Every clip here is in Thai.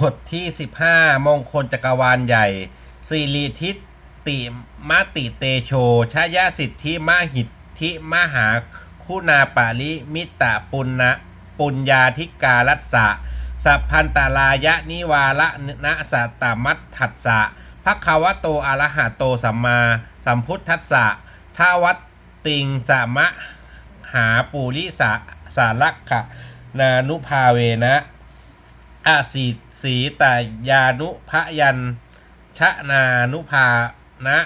บทที่ 15 มงคลจักรวาลใหญ่สิริทิตติมติเตโชชายาสิทธิมหิทธิมหาคุณาปาริมิตะปุณณะปุญญาธิการัสสะสัพพันตารายะนิวาระนะสัตตมัตถัสสะภควโตอรหะโตสัมมาสัมพุทธัสสะทาวัตติงสามะหาปุริสะสารักขะนานุภาเวนะ อาสีสีตายานุพยัญชนานุภานะ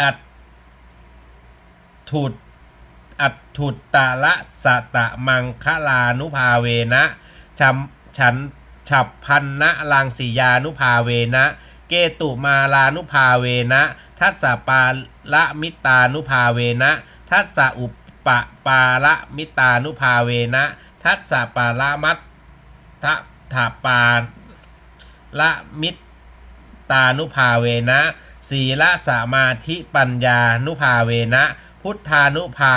อัตถุดอัตถุตตาละสะตะมังคลานุภาเวนะชัมฉันฉับพันนะลังสียานุภาเวนะ เกตุมาลานุภาเวนะ ทัสสปาละมิตานุภาเวนะ ทัสสอุปปาละมิตานุภาเวนะ ทัสสปาละมัต ทะถาปาละมิตตานุภาเวนะศีละสมาธิปัญญานุภาเวนะ พุทธานุภา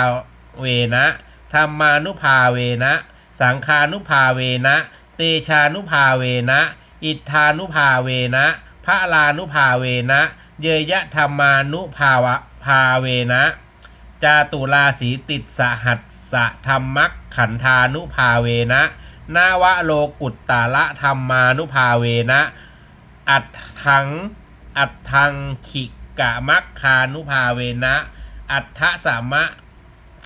เวนะธรรมานุภาเวนะ สังฆานุภาเวนะ เตชานุภาเวนะ อิทธานุภาเวนะพระลานุภาเวนะ เยยะธรรมานุภาวะภาเวนะ จาตุราสีติดสหัสสะธรรมักขันธานุภาเวนะ นาวะโลกุตตาละธรรมานุภาเวนะ อัตถัง อัตถังขิกะมัคคานุภาเวนะ อัตถสามะ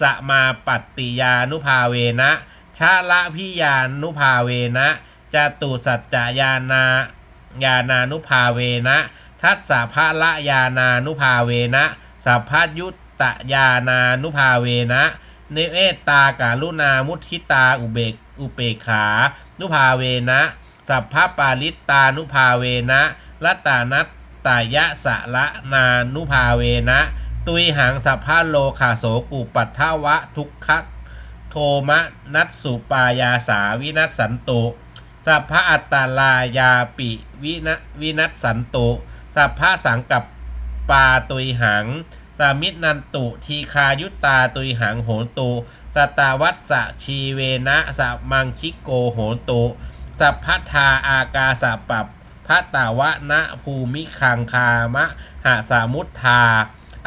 สมาปัตติยานุภาเวนะชาละพิยานุภาเวนะจตุสัจจายานายานานุภาเวนะ ทัสสะภะละยานานุภาเวนะสัพพยุตตยานานุภาเวนะเนเมตตาการุณามุทิตาอุเบก อุเปขา นุภาเวนะสัพพปาลิตตานุภาเวนะรัตตานัตตายะสะละนานุภาเวนะ ตุยหังสัพพะโลคาโสกุปัทวะทุกขะโทมะนัสสุปายาสาวินัสสันตุสัพพะอัตตาลายาปิวินะวินัสสันตุสัพพะสังกับปาตุยหัง สามิตนันตุทีคายุตตาตุยหังโหนตุสตาวัตสะชีเวนะสัมมังคิโกโหนตุสัพพทาอากาสปับพัตตาวะนะภูมิคังคามะหาสามุทธา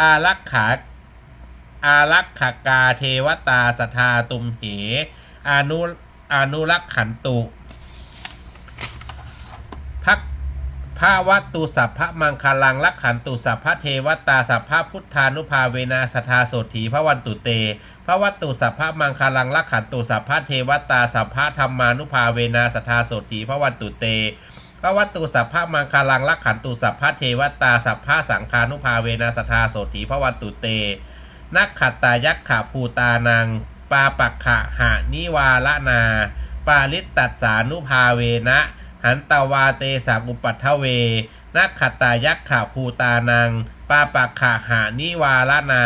อารักขาอารักขกาเทวตาสทาตุมเหอนุอนุรักขันตุ พัก ภาวัตตุสัพพะมังคลังลักขันตุสัพพะเทวตาสัพพะพุทธานุภาเวนาสทาโสถีพระวันตุเตพระวัตตุสัพพะมังคลังลักขันตุสัพพะเทวตาสัพพะธรรมานุภาเวนาสทาโสถีพระวันตุเตพระวัตตุสัพพะมังคลังลักขันตุสัพพะเทวตาสัพพะสังฆานุภาเวนาสทาโสถีพระวันตุเตนักขัตตายักขะภูตานัง ปาปักขะหานิวาละนา ปาลิตตัสานุภาเวนะ หันตวาเตสากุปัทเว นักขัตตายักขะภูตานัง ปาปักขะหานิวาลนา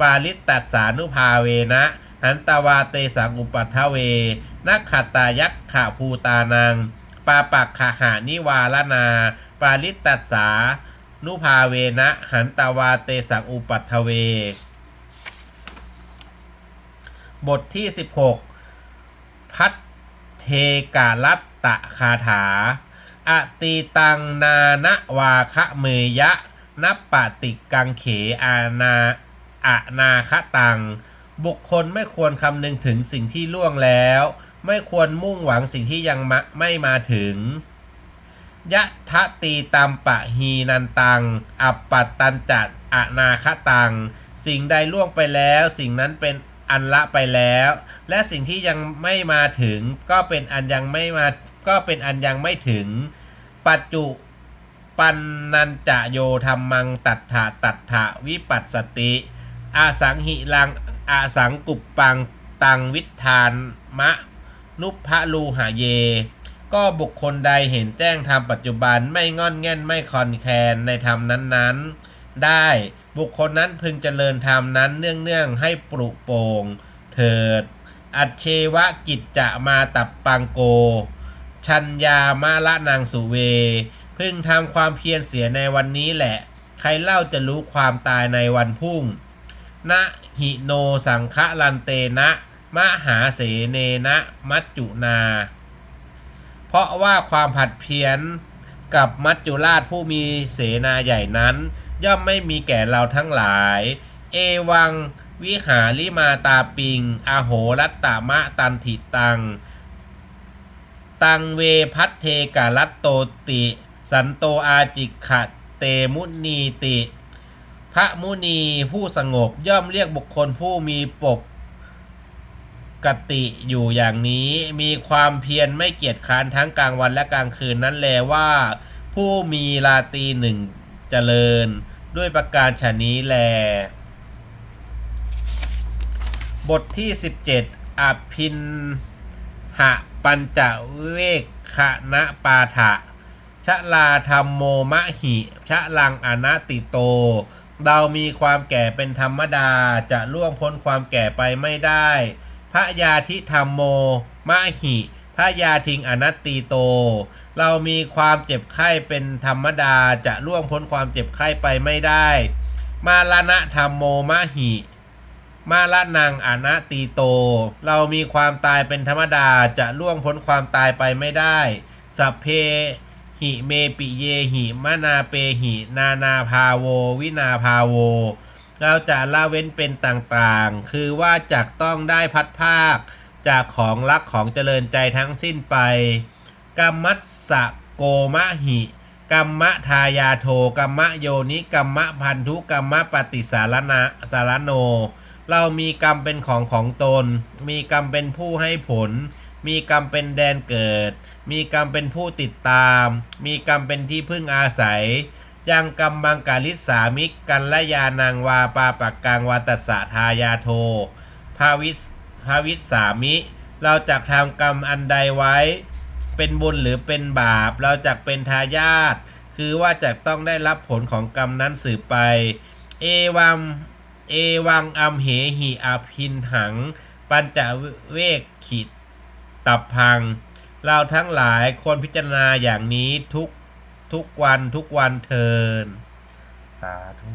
ปาลิตตัสานุภาเวนะ หันตวาเตสากุปัทเว นักขัตตายักขะภูตานัง ปาปักขะหานิวาลนา ปาลิตตัสานุภาเวนะ หันตวาเตสังอุปัทเว บทที่ 16 พัทเทกาลัต ตะคาถา อตีตังนานะวาคะเมยะนับปติกังเขอานาอานาคะตัง บุคคลไม่ควรคำนึงถึงสิ่งที่ล่วงแล้ว ไม่ควรมุ่งหวังสิ่งที่ยังมไม่มาถึงยะทะตีตัมปะฮีนันตัง อัปปัตตันจัดอนาคตัง สิ่งใดล่วงไปแล้ว สิ่งนั้นเป็นอันละไปแล้ว และสิ่งที่ยังไม่มาถึงก็เป็นอันยังไม่มา ก็เป็นอันยังไม่ถึง ปัจจุปันนันจะโยธรรมังตัตถะตัตถะวิปัสสติอาสังหิลังอาสังกุปปังตังวิธานมะนุพะลูหะเย ก็บุคคลใดเห็นแจ้งธรรมปัจจุบันไม่งอนแง่นไม่คอนแคนในธรรมนั้นๆ ได้บุคคลนั้นพึงเจริญธรรมนั้นเนื่องๆให้ปรุโปร่งเถิด อัจเชวะกิจจะมาตับปังโก ชัญญามาละนางสุเว พึ่งทำความเพียรเสียในวันนี้แหละ ใครเล่าจะรู้ความตายในวันพุ่ง นะหิโนสังคะลันเตนะมหาเสเนนะมัจจุนา เพราะว่าความผัดเพี้ยนกับมัจจุราชผู้มีเสนาใหญ่นั้น ย่อมไม่มีแก่เราทั้งหลาย เอวังวิหาริมาตาปิง อโหรัตตามะตันถิตัง ตังเวพัทเทกาลัตโตติ สันโตอาจิขะเตมุนีติ พระมุนีผู้สงบย่อมเรียกบุคคลผู้มีปกกติอยู่อย่างนี้มีความเพียรไม่เกียจค้านทั้งกลางวันและกลางคืนนั้นแลว่า ผู้มีราตีหนึ่งเจริญ ด้วยประการฉนี้แล บทที่ 17อภินหะ ปัญจเวกขณะปาฐะชะลาธรรมโมมะหิชะลังอนัตติโต เรามีความแก่เป็นธรรมดาจะล่วงพ้นความแก่ไปไม่ได้พระยาทิธรรมโมมะหิพระยาทิงอนัตติโต เรามีความเจ็บไข้เป็นธรรมดาจะล่วงพ้นความเจ็บไข้ไปไม่ได้ มาลณะธรรมโมมะหิ มาละนังอนัตติโต เรามีความตายเป็นธรรมดาจะล่วงพ้นความตายไปไม่ได้สัพเพหิเมปิเยหิมนาเปหิ นานาภาโว วินาภาโว เราจะละเว้นเป็นต่างๆ คือว่าจักต้องได้พัดภาค จากของรักของเจริญใจทั้งสิ้นไปกรรมัสสะโกมะหิกรรมะทายาโทกรรมะโยนิกรรมะพันธุกรรมะปฏิสารณะสารโน เรามีกรรมเป็นของของตน มีกรรมเป็นผู้ให้ผล มีกรรมเป็นแดนเกิด มีกรรมเป็นผู้ติดตาม มีกรรมเป็นที่พึ่งอาศัย ยังกรรมบังกาลิสามิกกันละยานางวาปาปักกังวาตัสะทายาโทภาวิสภาวิสสามิ เราจะทำกรรมอันใดไว้ เป็นบุญหรือเป็นบาป เราจะเป็นทายาท คือว่าจะต้องได้รับผลของกรรมนั้นสืบไป เอวัม เอวังอัมเหหิอาพินหัง ปัญจเวกขิดตับพัง เราทั้งหลายควรพิจารณาอย่างนี้ทุกทุกวันทุกวันเทิน สาธุ